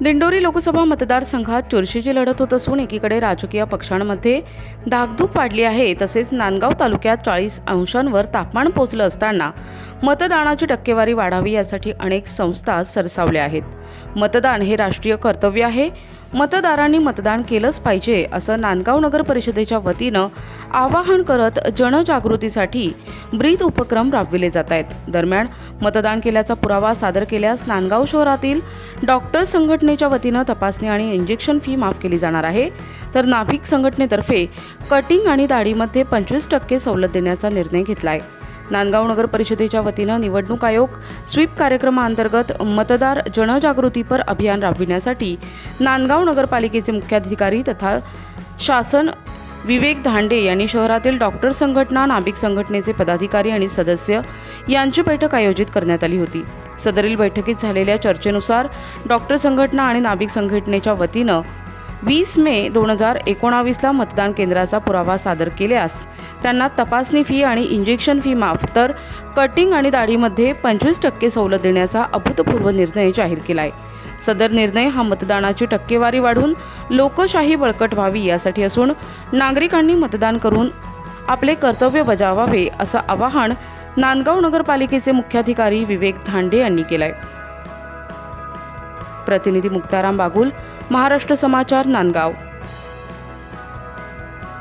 दिंडोरी लोकसभा मतदारसंघात चुरशीची लढत होत असून एकीकडे राजकीय पक्षांमध्ये धाकधूक वाढली आहे. तसेच नांदगाव तालुक्यात चाळीस अंशांवर तापमान पोचलं असताना मतदानाची टक्केवारी वाढावी यासाठी अनेक संस्था सरसावल्या आहेत. मतदान हे राष्ट्रीय कर्तव्य आहे. मतदारांनी मतदान केलंच पाहिजे असं नांदगाव नगर परिषदेच्या वतीनं आवाहन करत जनजागृतीसाठी ब्रीद उपक्रम राबविले जात आहेत. दरम्यान मतदान केल्याचा पुरावा सादर केल्यास नांदगाव शहरातील डॉक्टर संघटनेच्या वतीनं तपासणी आणि इंजेक्शन फी माफ केली जाणार आहे. तर नाभिक संघटनेतर्फे कटिंग आणि दाढीमध्ये पंचवीस टक्के सवलत देण्याचा निर्णय घेतला आहे नांदगाव नगर परिषदेच्या वतीनं निवडणूक आयोग स्वीप कार्यक्रमाअंतर्गत मतदार जनजागृतीपर अभियान राबविण्यासाठी नांदगाव नगरपालिकेचे मुख्याधिकारी तथा शासन विवेक धांडे यांनी शहरातील डॉक्टर संघटना नाभिक संघटनेचे पदाधिकारी आणि सदस्य यांची बैठक आयोजित करण्यात आली होती. सदरील बैठकीत झालेल्या चर्चेनुसार डॉक्टर संघटना आणि नाभिक संघटनेच्या वतीनं वीस मे दोन हजार एकोणावीसला मतदान केंद्राचा पुरावा सादर केल्यास त्यांना तपासणी फी आणि इंजेक्शन फी माफ तर कटिंग आणि दाढीमध्ये पंचवीस टक्के सवलत देण्याचा अभूतपूर्व निर्णय जाहीर केला आहे सदर निर्णय हा मतदानाची टक्केवारी वाढून लोकशाही बळकट व्हावी यासाठी असून नागरिकांनी मतदान करून आपले कर्तव्य बजावावे असं आवाहन नांदगाव नगरपालिकेचे मुख्याधिकारी विवेक धांडे यांनी केलाय. प्रतिनिधी मुक्ताराम बागुल महाराष्ट्र समाचार नांदगाव.